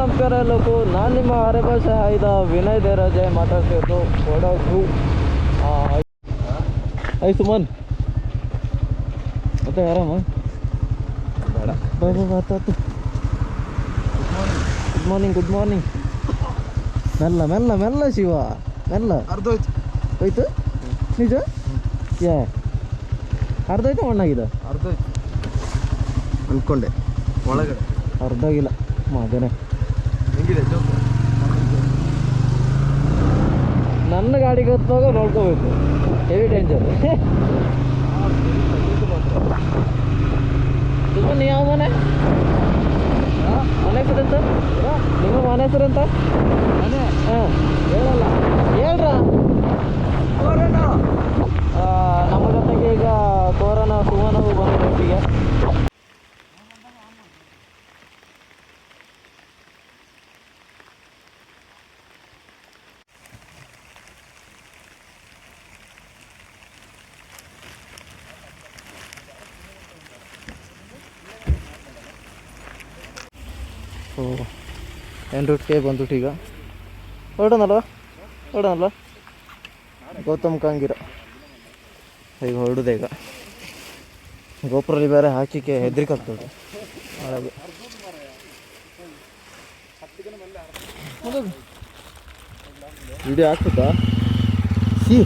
ನಮಸ್ಕಾರ ಎಲ್ಲಕ್ಕೂ ನಾನು ನಿಮ್ಮ ಹರೆಭಾಷೆ ಆಯ್ದ ವಿನಯ್ ದೇರಾಜೆ ಮಾತಾಡ್ತಿರೋದು ಕೊಡಗು ಐ ಸುಮನ್. ಮತ್ತೆ ಆರಾಮ? ಮಾತಾಡ್ತು ಗುಡ್ ಮಾರ್ನಿಂಗ್ ಗುಡ್ ಮಾರ್ನಿಂಗ್ ಮೆಲ್ಲ ಮೆಲ್ಲ ಮೆಲ್ಲ ಶಿವ. ಮೆಲ್ಲ. ಅರ್ಧ ಹೋಯ್ತು? ನಿಜ? ಯಾ. ಅರ್ಧ ಆಯ್ತು ಮಣ್ಣಾಗಿದೆ ಅರ್ಧ ಹೋಯ್ತು ಅನ್ಕೊಂಡೆ. ಒಳಗಡೆ. ಅರ್ಧ ಆಗಿಲ್ಲ. ಮಗನೇ. ಹೆಂಗಿದೆ ನನ್ನ ಗಾಡಿಗೆ ಹತ್ತುವಾಗ ನೋಡ್ಕೋಬೇಕು. ಹೆವಿ ಡೇಂಜರ್ ತುಂಬ ನೀ ಯಾವ ಮನೆ? ಮನೆ ಹೆಸರಂತ ನಿಮ್ಮ ಮನೆ ಹೆಸರಂತ ಮನೆ? ಹಾಂ. ಹೇಳಲ್ಲ. ಹೇಳ್ರ. ನಮ್ಮ ಜೊತೆಗೆ ಈಗ ಕೋರನ ಸುಮನವು ಬಂದು ಒಟ್ಟಿಗೆ. ಓ ಕೇ ರೂಟ್ಗೆ ಬಂದ್ಬಿಟ್ಟು ಈಗ. ಹೊರಡೋಣಲ್ವ ಹೊರಡೋಣಲ್ಲ? ಗೌತಮ್ ಕಾಂಗಿರ. ಈಗ ಹೊರಡುದೆ ಈಗ. ಗೋಪುರಲ್ಲಿ ಬೇರೆ ಹಾಕಿಕ್ಕೆ ಹೆದ್ರಿಕಾಗ್ತದೆ. ಒಳಗೆ ವಿಡಿಯೋ ಆಗ್ತದಾ? ಸಿ.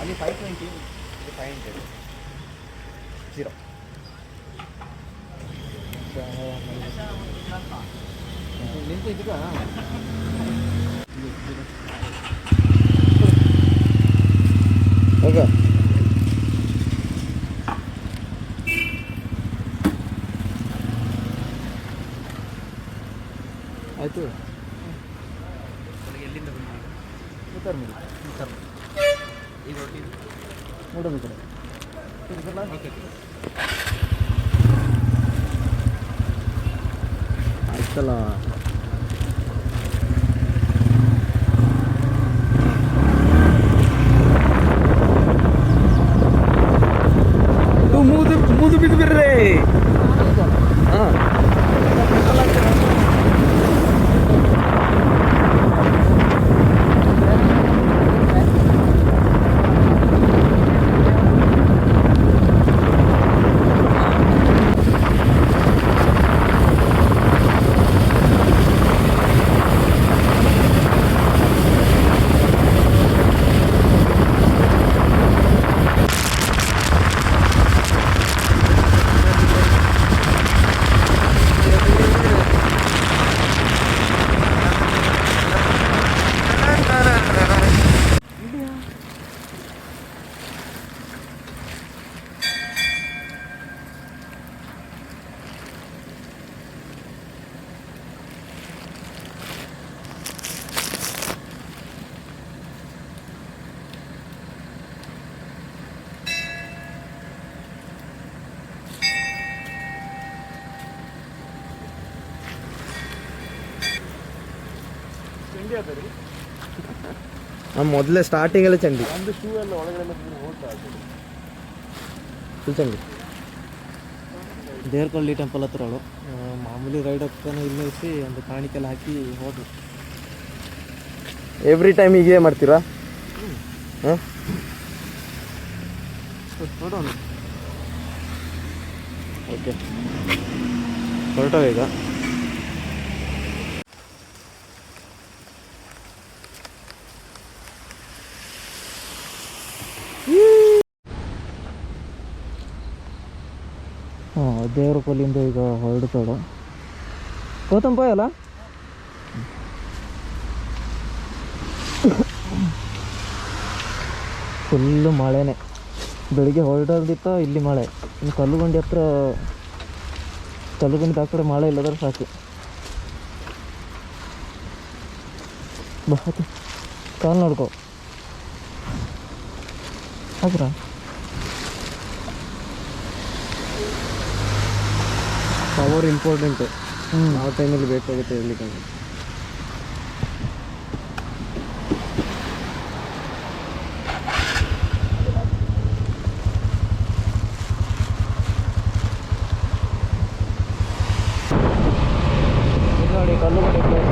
ಅಲ್ಲಿ ಫೈವ್ ಟ್ವೆಂಟಿ ಇದು ಫೈವ್ ಹಂಡ್ರೆಡ್ ಜೀರೋ ನಿಂತಿದ್ದೀಗ ಹೋಗ ಆಯಿತು ಉತ್ತರ ಮಾಡಿ ಈಗ ಹೊರಟಿದ್ದು ನೋಡೋದು ಈ ಕಡೆ ಓಕೆ ಆಯ್ತಲ್ಲ ಮುದು ಮುದು ಬಿದ್ದು ಬಿಡ್ರಿ ಹಾಂ ಆ ಚಂಡಿ ಆಗ್ತದೆ ಮೊದಲೇ ಸ್ಟಾರ್ಟಿಂಗಲ್ಲೇ ಚಂಡಿ ಒಂದು ಶೂ ಎಲ್ಲ ಒಳಗಡೆ ಹೋಗ್ತಾ ಇರ್ತದೆ ಫುಲ್ ಚಂಡಿ ದೇವರಕಳ್ಳಿ ಟೆಂಪಲ್ ಹತ್ರ ಅವಳು. ಮಾಮೂಲಿ ರೈಡ್ ಹೋಗ್ತಾನೆ ಇಲ್ಲಿ ನಿಲ್ಲಿಸಿ ಒಂದು ಕಾಣಿಕೆಲ್ಲ ಹಾಕಿ ಹೋದ್ರು ಎವ್ರಿ ಟೈಮ್ ಹೀಗೆ ಮಾಡ್ತೀರಾ? ಹಾಂ? ನೋಡೋಣ. ಓಕೆ. ಹೊರಟವ ಈಗ ಹಾಂ ದೇವ್ರ ಕೊಲ್ಲಿಂದ ಈಗ ಹೊರಡ್ತಾಳು. ಗೌತಮ್ ಅಲ್ಲ? ಫುಲ್ಲು ಮಳೆನೇ. ಬೆಳಿಗ್ಗೆ ಹೊರಡೋದಿತ್ತ ಇಲ್ಲಿ ಮಳೆ. ಇನ್ನು ಕಲ್ಲುಗುಂಡಿ ಹತ್ರ ಕಲ್ಲುಗುಂಡಿ ಆ ಕಡೆ ಮಳೆ ಇಲ್ಲದ್ರೆ ಸಾಕು. ಬಹತ್ ಕಾಲು ನೋಡ್ಕೋ. ಹಾಕ್ರಾ ಪವರ್ ಇಂಪಾರ್ಟೆಂಟ್ ಹ್ಞೂ ಆ ಟೈಮಲ್ಲಿ ಬೇಕಾಗುತ್ತೆ ಇರ್ಲಿಕ್ಕೆ ನೋಡಿ ಕಲ್ಲುಗಡೆ ಪ್ಲೇಸ್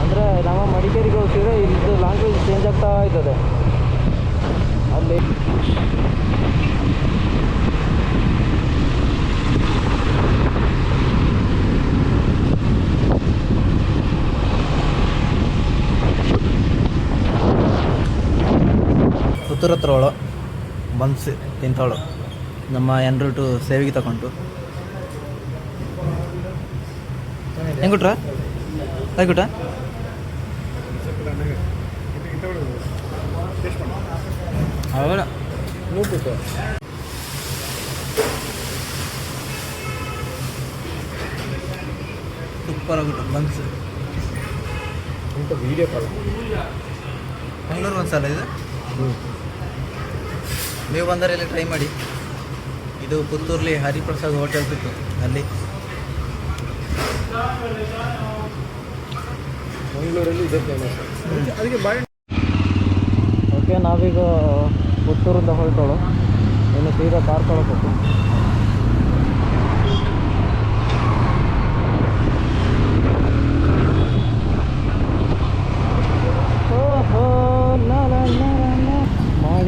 ಅಂದರೆ ನಮ್ಮ ಮಡಿಕೇರಿಗೆ ಹೋಗ್ತಿದ್ರೆ ಇಲ್ಲಿದ್ದು ಲ್ಯಾಂಗ್ವೇಜ್ ಚೇಂಜ್ ಆಗ್ತಾ ಇರ್ತದೆ ಅಲ್ಲಿ ಅವಳು ಬನ್ಸಿ ತಿಂತಾಳು ನಮ್ಮ ಎನ್ರೂಟು ಸೇವಿಗೆ ತಗೊಂಡು. ಹೆಂಗುಟ್ರ ಹೇಗುಟ್ರ ಅವಳ ಸೂಪರ್ ಆಗ್ಬಿಟ್ಟು ಬನ್ಸ್. ವೀಡಿಯೋ ಕಾಲ್ ಮಂಗಳೂರು ಒಂದ್ಸಲ ಇದು? ನೀವು ಬಂದರೆ ಇಲ್ಲಿ ಟ್ರೈ ಮಾಡಿ. ಇದು ಪುತ್ತೂರಲ್ಲಿ ಹರಿಪ್ರಸಾದ್ ಹೋಟೆಲ್ ಸಿಕ್ತು ಅಲ್ಲಿ. ಮಂಗಳೂರಲ್ಲಿ ಇದೆ ಫೇಮಸ್ ಅದಕ್ಕೆ ಬಾಯ್ ಓಕೆ ನಾವೀಗ ಪುತ್ತೂರಿಂದ ಹೊರಟೋಳು. ಇನ್ನು ಸೀದಾ ಕಾರ್ಕೊಳಬೇಕು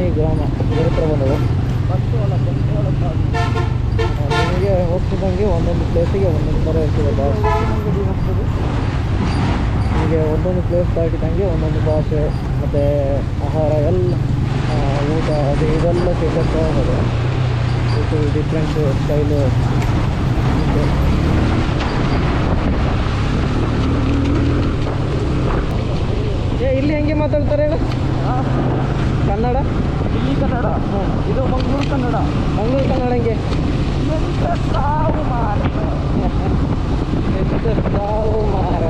ಮಾಣಿ ಗ್ರಾಮ ಹತ್ರ ಬಂದವು ನಿಮಗೆ ಹೋಗ್ತಿದ್ದಂಗೆ ಒಂದೊಂದು ಪ್ಲೇಸಿಗೆ ಒಂದೊಂದು ಥರ ಇರ್ತದೆ ಭಾಷೆ ನಿಮಗೆ ಒಂದೊಂದು ಪ್ಲೇಸ್ ದಾಟಿದಂಗೆ ಒಂದೊಂದು ಭಾಷೆ ಮತ್ತು ಆಹಾರ ಎಲ್ಲ ಊಟ ಅದು ಇದೆಲ್ಲ ಸಿಗುತ್ತಾ ಇದೆ ಇದು ಡಿಫ್ರೆಂಟ್ ಸ್ಟೈಲು ಏ ಇಲ್ಲಿ ಹೆಂಗೆ ಮಾತಾಡ್ತಾರೆ ಹೇಳು? ಕನ್ನಡ? ಇಲ್ಲಿ ಕನ್ನಡ. ಇದು ಮಂಗಳೂರು ಕನ್ನಡ. ಮಂಗಳೂರು ಕನ್ನಡ ಹೆಂಗೆ? ಸಾವು ಮಾರ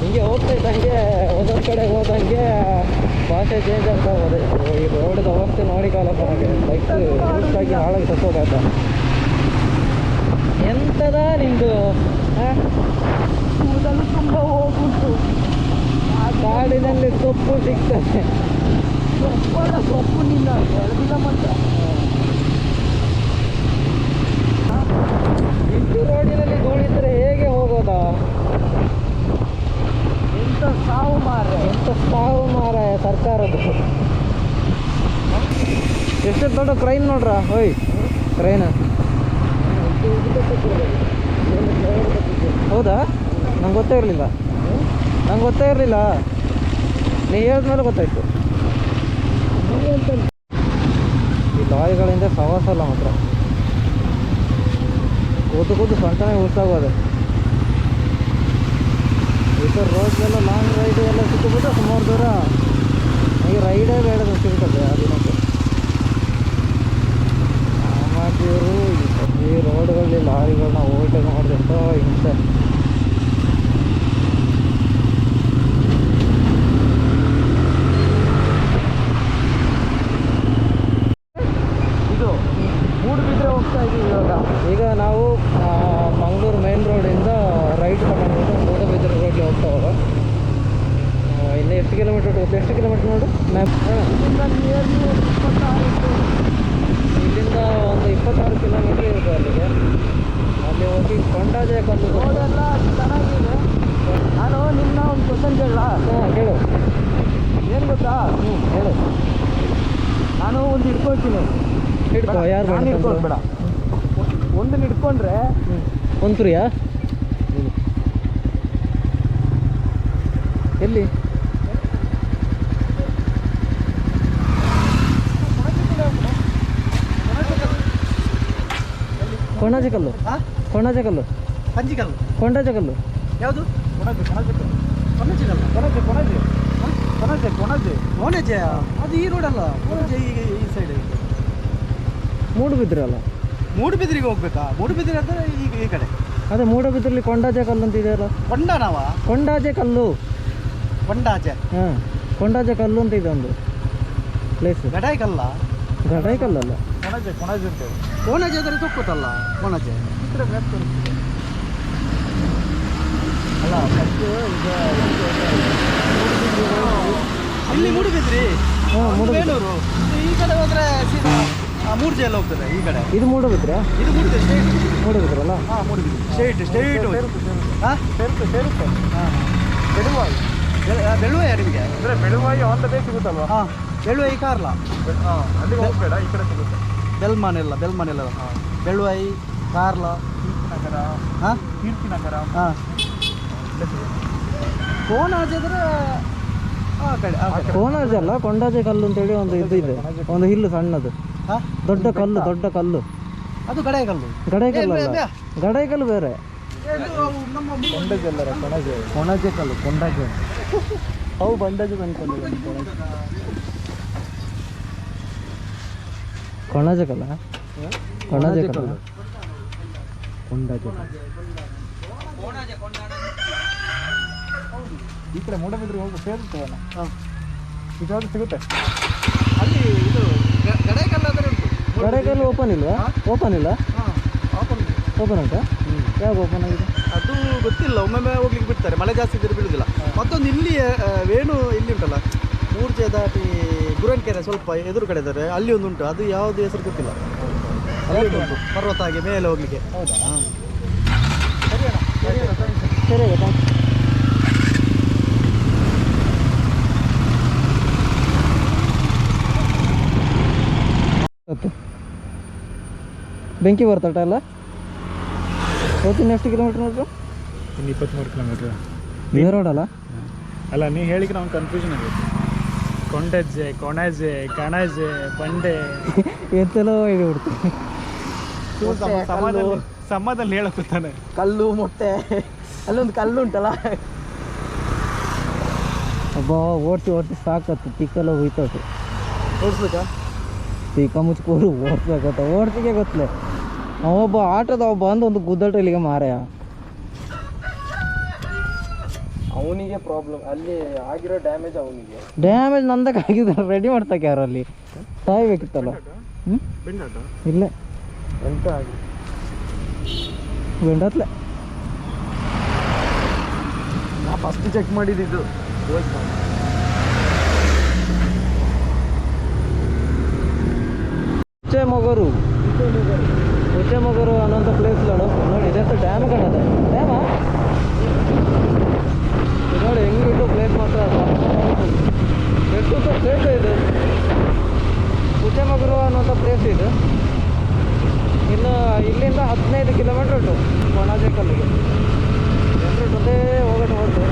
ಹಿಂಗೆ ಹೋಗ್ತಾ ಇದ್ದಂಗೆ ಒಂದೊಂದು ಕಡೆ ಹೋದಂಗೆ ಭಾಷೆ ಚೇಂಜ್ ಆಗ್ತಾ ಹೋದೆ. ಈ ರೋಡ್ದು ಅವಸ್ಥೆ ನೋಡಿ ಕಾಲಪ್ಪ ನನಗೆ. ಬೈಕ್ ಆಗಿ ಹಾಳಾಗಿ ಸತ್ತೋಗಾತ ಎಂತದ ನಿಂದು? ಕೂದಲು ತುಂಬ ಹೋಗುಂಟು ಆ ಕಾಡಿನಲ್ಲಿ ಸೊಪ್ಪು ಸಿಗ್ತದೆ. ಸೊಪ್ಪಲ್ಲ ಸೊಪ್ಪು ನಿನ್ನ ಎಳ್ದಿಲ್ಲ ಮಾತ್ರ ಇಂಟು ರೋಡಿನಲ್ಲಿ ಧೂಳಿದ್ರೆ ಹೇಗೆ ಹೋಗೋದಾ ಎಂಥ ಸಾವು ಮಾರ ಎಂಥ ಸಾವು ಮಾರ ಸರ್ಕಾರದ್ದು ಎಷ್ಟು ದೊಡ್ಡ ಕ್ರೈನ್ ನೋಡ್ರ ಹೋಯ್ ಕ್ರೈನ ಹೌದಾ? ನಂಗೆ ಗೊತ್ತೇ ಇರಲಿಲ್ಲ. ನಂಗೆ ಗೊತ್ತೇ ಇರಲಿಲ್ಲ. ನೀ ಹೇಳಿದ್ಮೇಲೆ ಗೊತ್ತಾಯ್ತು. ಈ ಲಾರಿಗಳಿಂದ ಸವಾಸ ಅಲ್ಲ ಮಾತ್ರ. ಕೂತು ಕೂತು ಸ್ವಂತನೇ ಉಳ್ಸಾಗೋದು. ಈ ಥರ ರೋಡ್ಗೆಲ್ಲ ಲಾಂಗ್ ರೈಡ್ ಎಲ್ಲ ಸಿಕ್ಕಿಬಿಟ್ಟು ಸುಮಾರು ದೂರ ಈ ರೈಡೇ ಬೇಡ ಸಿಗ್ತದೆ ಅದಿನಕ್ಕೆ ಇವರು ಈ ರೋಡ್ಗಳಲ್ಲಿ ಲಾರಿಗಳನ್ನ ಓವರ್ಟೇಕ್ ಮಾಡಿದ್ರೆ ಹಿಂಸೆ ಇದು ಮೂಡುಬಿದ್ರೆ ಹೋಗ್ತಾ ಇದ್ದೀವಿ ಇವಾಗ ಈಗ ನಾವು ಮಂಗಳೂರು ಮೇನ್ ರೋಡಿಂದ ರೈಟ್ ತಗೊಂಡು ಮೂಡುಬಿದ್ರೆ ರೋಡ್ಗೆ ಹೋಗ್ತಾ ಹೋಗ ಮ್ಯಾಪ್ ಇಲ್ಲಿಂದ ಒಂದು ಇಪ್ಪತ್ತಾರು ಕಿಲೋಮೀಟ್ರ್ ಇರುತ್ತೆ ಅಲ್ಲಿಗೆ ಅಲ್ಲಿ ಹೋಗಿ ಕೊಂಡಾಜೆ ಕಲ್ಲು ಚೆನ್ನಾಗಿದೆ ನಾನು ನಿನ್ನ ಒಂದು ಕ್ವಶನ್ ಕೇಳಲ್ಲ ಹಾಂ ಹೇಳು ಏನು ಗೊತ್ತಾ ಹ್ಞೂ ಹೇಳು ನಾನು ಒಂದು ಹಿಡ್ಕೊಳ್ತೀನಿ ಹಿಡ್ಕೋ ಯಾರು ನಾನು ಹಿಡ್ಕೊಳ್ಬೇಡ ಒಂದನ್ನ ಹಿಡ್ಕೊಂಡ್ರೆ ಒಂದು ಎಲ್ಲಿ? ಕೊಂಡಾಜೆ ಕಲ್ಲು. ಹಾಂ ಕೊಂಡಾಜೆ ಕಲ್ಲು. ಪಂಜಿಕಲ್ಲು ಕೊಂಡಾಜೆ ಕಲ್ಲು. ಯಾವುದು? ಕೊಣಜೆ ಕೊಣಜೆ ಕೊಣಜಿಗಲ್ಲ ಕೊಣಜೆ ಕೊಣಜೆ ಕೊಣಜೆ. ಕೊಣಜೆ ಕೊಣಜೆ ಅದು ಈ ರೋಡ್ ಅಲ್ಲ. ಕೊಣಜೆ ಈಗ ಈ ಸೈಡ್ ಮೂಡುಬಿದ್ರಲ್ಲ? ಮೂಡುಬಿದ್ರಿಗೆ ಹೋಗ್ಬೇಕಾ? ಮೂಡುಬಿದ್ರೆ ಅಂದ್ರೆ ಈಗ ಈ ಕಡೆ. ಅದೇ ಮೂಡುಬಿದ್ರಲ್ಲಿ ಕೊಂಡಾಜೆ ಕಲ್ಲು ಅಂತ ಇದೆಯಲ್ಲ? ಕೊಂಡನವ ಕೊಂಡಾಜೆ ಕಲ್ಲು. ಕೊಂಡಾಜೆ. ಹಾಂ ಕೊಂಡಾಜೆ ಕಲ್ಲು ಅಂತ ಇದೆ ಒಂದು ಪ್ಲೇಸ್ ಗಡಾಯಿಕಲ್ಲ ಗಡಾಯಿ ಕಲ್ಲಲ್ಲ? ಕೊಣಜೆ ಕೊಣಜೆ ಅಂತ ಕೊಣಜೆ ಅಂದರೆ ತೊಕ್ಕುತ್ತಲ್ಲ ಕೊಣಜೆ ಅಲ್ಲ ಫಸ್ಟ್ ಈಗ ಇಲ್ಲಿ ಮೂಡುಬಿದ್ರಿ? ಹಾಂ ಬೇಲೂರು. ಈ ಕಡೆ ಹೋದ್ರೆ ಸೀದಾ ಮೂರ್ಜೆ ಎಲ್ಲ ಹೋಗ್ತದೆ ಈ ಕಡೆ. ಇದು ಮೂಡುಬಿದ್ರೆ? ಇದು ಮೂಡಿದೆ ಸ್ಟೇಟ್ ಮೂಡುಬಿದ್ರಲ್ಲ? ಹಾಂ ಮೂಡಿದೆ ಸ್ಟೇಟ್ ಸ್ಟೇಟ್ ಹಾಂ? ಸೇರುತ್ತೆ ಸೇರುತ್ತೆ. ಹಾಂ. ಬೆಳುವಾಯಿ ಬೆಳುವಾಯ ನಿಮಗೆ? ಅಂದ್ರೆ ಬೆಳುವಾಯಿ ಆನ್ ದ ವೇ ಸಿಗುತ್ತಲ್ವಾ? ಹಾಂ. ಬೆಳುವಾಯಿ ಕಾರ್ಲ. ಹಾಂ ಅಲ್ಲಿ ಹೋಗ್ಬೇಡ ಈ ಕಡೆ ಸಿಗುತ್ತೆ. ಬೆಲ್ಮಾನ್ ಎಲ್ಲ ಬೆಲ್ಮಾನ್ ಎಲ್ಲ ಬೆಳುವಾಯಿ ಕಾರ್ಲ. ನಗರ ಹಾಂ? ಕೀರ್ತಿ ನಗರ ಹಾಂ ಫೋನ್ ಹಾಕಿದ್ರೆ ಆ ಅಲ್ಲ ಕೊಂಡಾಜೆ ಕಲ್ಲು ಅಂತೇಳಿ ಒಂದು ಇದು ಇದೆ. ಒಂದು ಹಿಲ್ಲು ಸಣ್ಣದು. ಹಾಂ? ದೊಡ್ಡ ಕಲ್ಲು ದೊಡ್ಡ ಕಲ್ಲು. ಅದು ಗಡಾಯಿಕಲ್ಲು ಗಡಾಯಿ ಕಲ್ಲು ಏ, ಅಲ್ಲ ಬೇ, ಗಡಾಯಿ ಕಲ್ಲು ಬೇರೆ ಕೊಣಜೆ ಕೊಣಾಜೆ ಕಲ್ಲು ಕೊಂಡಾಜೆ. ಅವು ಬಂಡಾಜೆ ಅನ್ಕೊಂಡು ಕೊಣಾಜೆ ಕಲ್ಲ? ಕೊಣಾಜೆ ಕಲ್ಲ. ಕೊಂಡಾಜೆ. ಈ ಕಡೆ ಮೂಡಬಿದ್ರೆ ಹೋಗಿ ಸೇರುತ್ತೆ ಹಾಂ. ಸಿಗುತ್ತೆ. ಅಲ್ಲಿ ಇದು ಗ- ಗಡಾಯಿಕಲ್ಲು ಅಂದರೆ ಉಂಟು. ಗಡಾಯಿ ಕಲ್ಲು ಓಪನ್ ಇಲ್ವಾ ಓಪನ್ ಇಲ್ಲ? ಹಾಂ ಓಪನ್ ಓಪನ್ ಉಂಟಾ? ಯಾವಾಗ ಓಪನ್ ಆಗಿದೆ? ಅದು ಗೊತ್ತಿಲ್ಲ ಒಮ್ಮೊಮ್ಮೆ ಹೋಗ್ಲಿಕ್ಕೆ ಬಿಡ್ತಾರೆ. ಮಳೆ ಜಾಸ್ತಿ ಇದ್ರೆ ಬಿಡುದಿಲ್ಲ. ಮತ್ತೊಂದು ಇಲ್ಲಿ ವೇಣು ಇಲ್ಲಿ ಉಂಟಲ್ಲ? ಮೂರ್ಜೆ ದಾಟಿ ಗುರನ್ಕೆರೆ ಸ್ವಲ್ಪ ಎದುರು ಕಡೆ ಇದ್ದಾರೆ ಅಲ್ಲಿ ಒಂದು ಉಂಟು. ಅದು ಯಾವುದು ಹೆಸರು ಗೊತ್ತಿಲ್ಲ. ಅಲ್ಲಿ ಉಂಟು. ಪರ್ವತ ಹಾಗೆ ಮೇಲೆ ಹೋಗ್ಲಿಕ್ಕೆ. ಹೌದಾ? ಹಾಂ. ಸರಿ ಆಯ್ತಾ ಗೊತ್ತು. ಬೆಂಕಿ ಬರ್ತಟ ಅಲ್ಲ ಹೋಗ್ತೀನಿ ಎಷ್ಟು ಕಿಲೋಮೀಟ್ರ್ ನೋಡ್ರು ಇನ್ನು ಇಪ್ಪತ್ತ್ಮೂರು ಕಿಲೋಮೀಟ್ರ್ ಇದೇ ರೋಡ್ ಅಲ್ಲ ಅಲ್ಲ ನೀ ಹೇಳಿದ್ರೆ ಅವ್ನು ಕನ್ಫ್ಯೂಷನ್ ಆಗುತ್ತೆ. ಕೊಂಡಜ್ಜೆ ಕೊಣಜೆ ಕಣಜೆ ಬಂಡೆ. ಎಂತೆಲ್ಲೋ ಹೇಳಿ ಬಿಡ್ತೀನಿ ಸಮಾಜದಲ್ಲಿ ಸಮಾಜದಲ್ಲಿ ಹೇಳಕ್ಕೊತಾನೆ ಕಲ್ಲು ಮೊಟ್ಟೆ. ಅಲ್ಲೊಂದು ಕಲ್ಲು ಉಂಟಲ್ಲ? ಅಬ್ಬಾ ಓಡ್ತಿ ಓಡಿಸಿ ಸಾಕತ್ತು. ತಿಕ್ಕಲ್ಲ ಹೋಯ್ತು ಓಡಿಸ್ಬೇಕಾ? ತಿಕ್ಕ ಮುಚ್ಕೋರು ಓಡಿಸ್ಬೇಕತ್ತ ಓಡ್ತಿಗೆ ಗೊತ್ತಲೆ. ಅವೊಬ್ಬ ಆಟೋದ ಒಬ್ಬ ಬಂದು ಒಂದು ಗುದ್ದಟ ಇಲ್ಲಿಗೆ ಮಾರಾಯ. ಅವನಿಗೆ ಪ್ರಾಬ್ಲಮ್ ಅಲ್ಲಿ ಆಗಿರೋ ಡ್ಯಾಮೇಜ್ ಅವನಿಗೆ. ಡ್ಯಾಮೇಜ್ ನಂದಕ್ಕೆ ಆಗಿದ್ದಾರೆ ರೆಡಿ ಮಾಡ್ತಕ್ಕೆ ಯಾರು ಅಲ್ಲಿ? ಸಾಯ್ಬೇಕಿತ್ತಲ್ಲ ಹ್ಞೂ ಇಲ್ಲೇ. ಎಂತ ಆಗಿ? ಬೆಂಡತ್ಲೆ. ನಾ ಫಸ್ಟ್ ಚೆಕ್ ಮಾಡಿದ್ದು ಮೊಗರು ಉಚ್ಚೆ ಮೊಗರು ಅನ್ನೋಂಥ ಪ್ಲೇಸ್ ನೋಡು ನೋಡಿ ಇದೆಂತ ಡ್ಯಾಮ್ ಕಾಣದೆ ಡ್ಯಾಮಾ ನೋಡಿ ಹೆಂಗಿಟ್ಟು ಪ್ಲೇಸ್ ಮಾತ್ರ ಸಖತ್ತಾಗಿತ್ತು. ಎಷ್ಟು ಪ್ಲೇಸ್ ಇದೆ ಉಚ್ಚೆ ಮೊಗರು ಅನ್ನೋಂಥ ಪ್ಲೇಸ್ ಇದು ಇನ್ನು ಇಲ್ಲಿಂದ ಹದಿನೈದು ಕಿಲೋಮೀಟ್ರ್ ಉಂಟು ಕೊಣಾಜೆ ಕಲ್ಲಿಗೆ ಜನರು ಜೊತೆ ಹೋಗೋದು ಹೋದ್ರು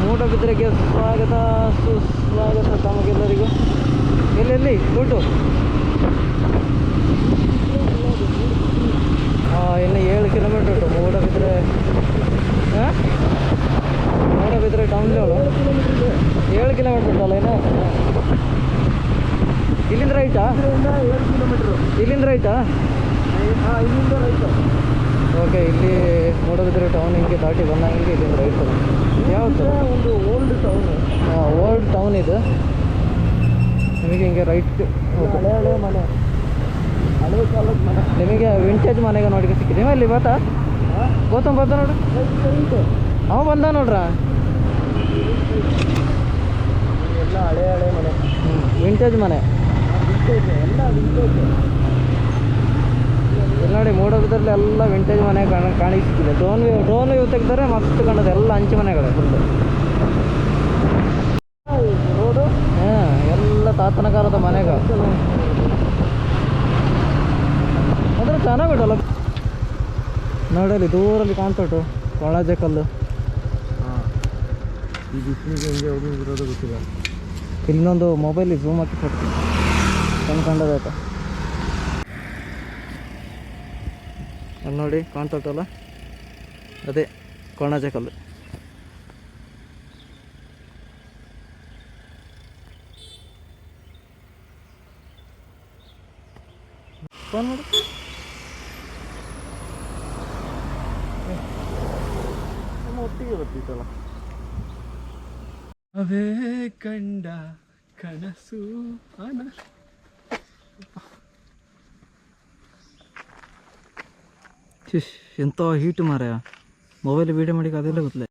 ಮೂಡಬಿದ್ರೆಗೆ ಸ್ವಾಗತ ಸುಸ್ವಾಗತ ತಮಗೆಲ್ಲರಿಗೂ ಎಲ್ಲೆಲ್ಲಿ ದುಡ್ಡು ಹಾಂ ಇನ್ನು ಏಳು ಕಿಲೋಮೀಟ್ರ್ ಉಂಟು ಮೂಡಬಿದ್ರೆ ಹಾಂ ಮೂಡಬಿದ್ರೆ ಟೌನ್ ಲೆವಲು ಏಳು ಕಿಲೋಮೀಟ್ರ್ ಉಂಟಲ್ಲ ಏನು ಇಲ್ಲಿಂದ ರೈಟಾ ಏಳು ಕಿಲೋಮೀಟ್ರು ಇಲ್ಲಿಂದ ರೈಟಾ ಇಲ್ಲಿಂದ? ಓಕೆ ಇಲ್ಲಿ ನೋಡೋದಿದ್ರೆ ಟೌನ್ ಹಿಂಗೆ ದಾಟಿ ಬಂದಂಗೆ ಇಲ್ಲಿಂದ ರೈಟ್ ಯಾವ್ದು ಒಂದು ಓಲ್ಡ್ ಟೌನ್ ಓಲ್ಡ್ ಟೌನ್ ಇದು. ನಿಮಗೆ ಹಿಂಗೆ ರೈಟ್ ಹಳೆ ಹಳೆ ಮನೆ. ಹಳೆ ಕಾಲದ ಮನೆ. ನಿಮಗೆ ವಿಂಟೇಜ್ ಮನೆಗೆ ನೋಡಿಗೆ ಸಿಕ್ಕಿದೆ. ಅಲ್ಲಿ ಬಾತಾ ಗೌತಮ್ ಬರ್ತ ನೋಡ್ರಿ. ಅವ ಬಂದ ನೋಡ್ರ? ಎಲ್ಲ ಹಳೆ ಹಳೆ ಮನೆ. ವಿಂಟೇಜ್ ಮನೆ. ವಿಂಟೇಜ್ ಎಲ್ಲ ವಿಂಟೇಜ್ ನೋಡಿ ಮೂಡೋದ್ರಲ್ಲಿ ಎಲ್ಲ ವಿಂಟೇಜ್ ಮನೆ ಕಾಣ ಕಾಣಿಸ್ತಿದೆ. ಡ್ರೋನ್ ವ್ಯೂ ಡ್ರೋನ್ ವ್ಯೂ ತೆಗೆದರೆ ಮಸ್ತ್ ಕಾಣೋದು ಎಲ್ಲ ಹಂಚು ಮನೆಗಳೇ ಫುಲ್ಲು ರೋಡು ಹಾಂ ಎಲ್ಲ ತಾತನ ಕಾಲದ ಮನೆಗಳು. ಆದರೆ ಚೆನ್ನಾಗಿಡಲ್ಲ ನೋಡಲಿ ದೂರಲ್ಲಿ ಕಾಣ್ತುಂಟು ಕೊಳಾಜೆ ಕಲ್ಲು. ಹಾಂ. ಈ ಬಿಸಿಲಿಗೆ ಹೆಂಗೆ ಹೋಗಿರೋದು ಗೊತ್ತಿಲ್ಲ. ಇಲ್ಲೊಂದು ಮೊಬೈಲ್ ಝೂಮ್ ಹಾಕಿ ಕೊಡ್ತೀನಿ. ಕಂಡು ಕಂಡದಾಯ್ತು? ಅಲ್ಲಿ ನೋಡಿ ಕಾಣ್ತುಂಟಲ್ಲ ಅದೇ ಕೊಣಾಜೆ ಕಲ್ಲು. ಫೋನ್ ಮಾಡು. ನಮ್ಮ ಒಟ್ಟಿಗೆ ಬರ್ತಿತ್ತಲ್ಲ? ಅವೇ ಕಂಡ ಕನಸು ಅನ ಎಂಥ ಹೀಟ್ ಮಾರಾಯ ಮೊಬೈಲ್ ವೀಡಿಯೋ ಮಾಡಿಕ್ಕೆ ಅದೆಲ್ಲ ಗೊತ್ತಿಲ್ಲ.